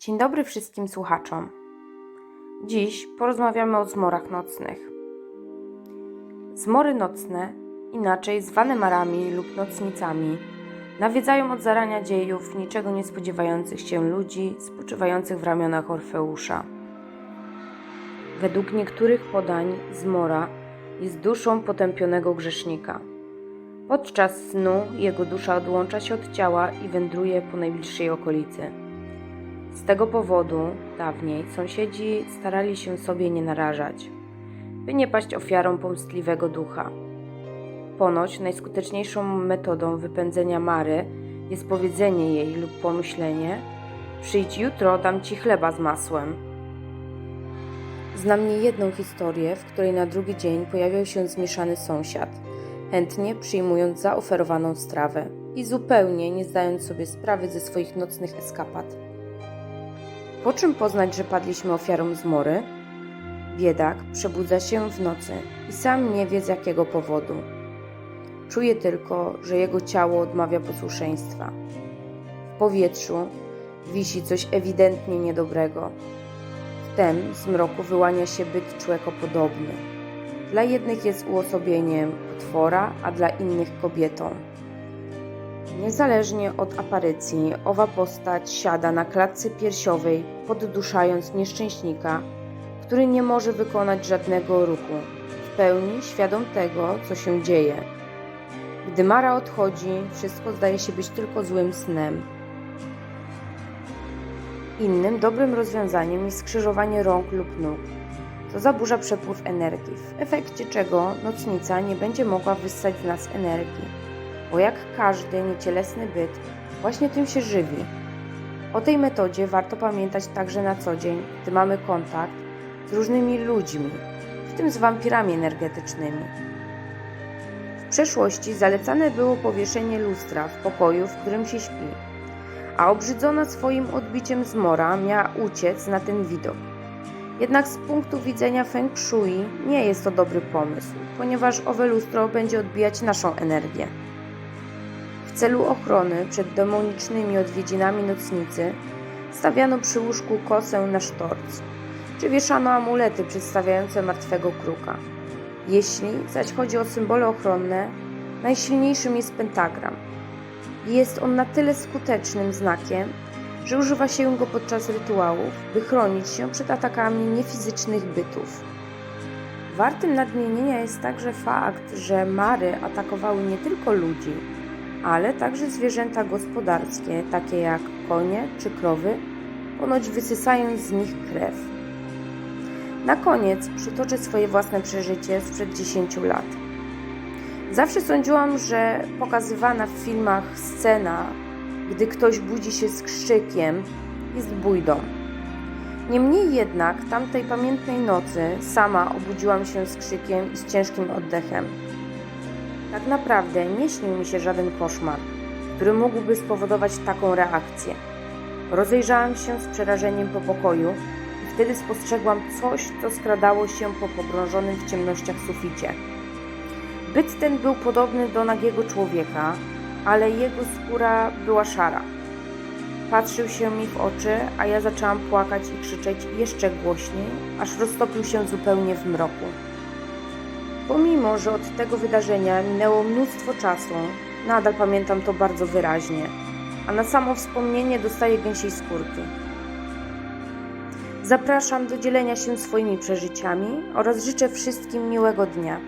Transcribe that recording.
Dzień dobry wszystkim słuchaczom. Dziś porozmawiamy o zmorach nocnych. Zmory nocne, inaczej zwane marami lub nocnicami, nawiedzają od zarania dziejów niczego nie spodziewających się ludzi spoczywających w ramionach Orfeusza. Według niektórych podań zmora jest duszą potępionego grzesznika. Podczas snu jego dusza odłącza się od ciała i wędruje po najbliższej okolicy. Z tego powodu dawniej sąsiedzi starali się sobie nie narażać, by nie paść ofiarą pomstliwego ducha. Ponoć najskuteczniejszą metodą wypędzenia Mary jest powiedzenie jej lub pomyślenie: Przyjdź jutro, dam ci chleba z masłem. Znam niejedną historię, w której na drugi dzień pojawiał się zmieszany sąsiad, chętnie przyjmując zaoferowaną strawę i zupełnie nie zdając sobie sprawy ze swoich nocnych eskapad. Po czym poznać, że padliśmy ofiarą zmory? Biedak przebudza się w nocy i sam nie wie z jakiego powodu. Czuje tylko, że jego ciało odmawia posłuszeństwa. W powietrzu wisi coś ewidentnie niedobrego. Wtem z mroku wyłania się byt człekopodobny. Dla jednych jest uosobieniem potwora, a dla innych kobietą. Niezależnie od aparycji, owa postać siada na klatce piersiowej, podduszając nieszczęśnika, który nie może wykonać żadnego ruchu, w pełni świadom tego, co się dzieje. Gdy Mara odchodzi, wszystko zdaje się być tylko złym snem. Innym dobrym rozwiązaniem jest skrzyżowanie rąk lub nóg. To zaburza przepływ energii, w efekcie czego nocnica nie będzie mogła wyssać z nas energii bo jak każdy niecielesny byt, właśnie tym się żywi. O tej metodzie warto pamiętać także na co dzień, gdy mamy kontakt z różnymi ludźmi, w tym z wampirami energetycznymi. W przeszłości zalecane było powieszenie lustra w pokoju, w którym się śpi, a obrzydzona swoim odbiciem zmora miała uciec na ten widok. Jednak z punktu widzenia Feng Shui nie jest to dobry pomysł, ponieważ owe lustro będzie odbijać naszą energię. Celu ochrony przed demonicznymi odwiedzinami nocnicy stawiano przy łóżku kosę na sztorc, czy wieszano amulety przedstawiające martwego kruka. Jeśli zaś chodzi o symbole ochronne, najsilniejszym jest pentagram. Jest on na tyle skutecznym znakiem, że używa się go podczas rytuałów, by chronić się przed atakami niefizycznych bytów. Wartym nadmienienia jest także fakt, że mary atakowały nie tylko ludzi, ale także zwierzęta gospodarskie, takie jak konie czy krowy, ponoć wysysając z nich krew. Na koniec przytoczę swoje własne przeżycie sprzed 10 lat. Zawsze sądziłam, że pokazywana w filmach scena, gdy ktoś budzi się z krzykiem, jest bójdą. Niemniej jednak tamtej pamiętnej nocy sama obudziłam się z krzykiem i z ciężkim oddechem. Tak naprawdę nie śnił mi się żaden koszmar, który mógłby spowodować taką reakcję. Rozejrzałam się z przerażeniem po pokoju i wtedy spostrzegłam coś, co skradało się po pogrążonym w ciemnościach suficie. Byt ten był podobny do nagiego człowieka, ale jego skóra była szara. Patrzył się mi w oczy, a ja zaczęłam płakać i krzyczeć jeszcze głośniej, aż roztopił się zupełnie w mroku. Pomimo, że od tego wydarzenia minęło mnóstwo czasu, nadal pamiętam to bardzo wyraźnie, a na samo wspomnienie dostaję gęsiej skórki. Zapraszam do dzielenia się swoimi przeżyciami oraz życzę wszystkim miłego dnia.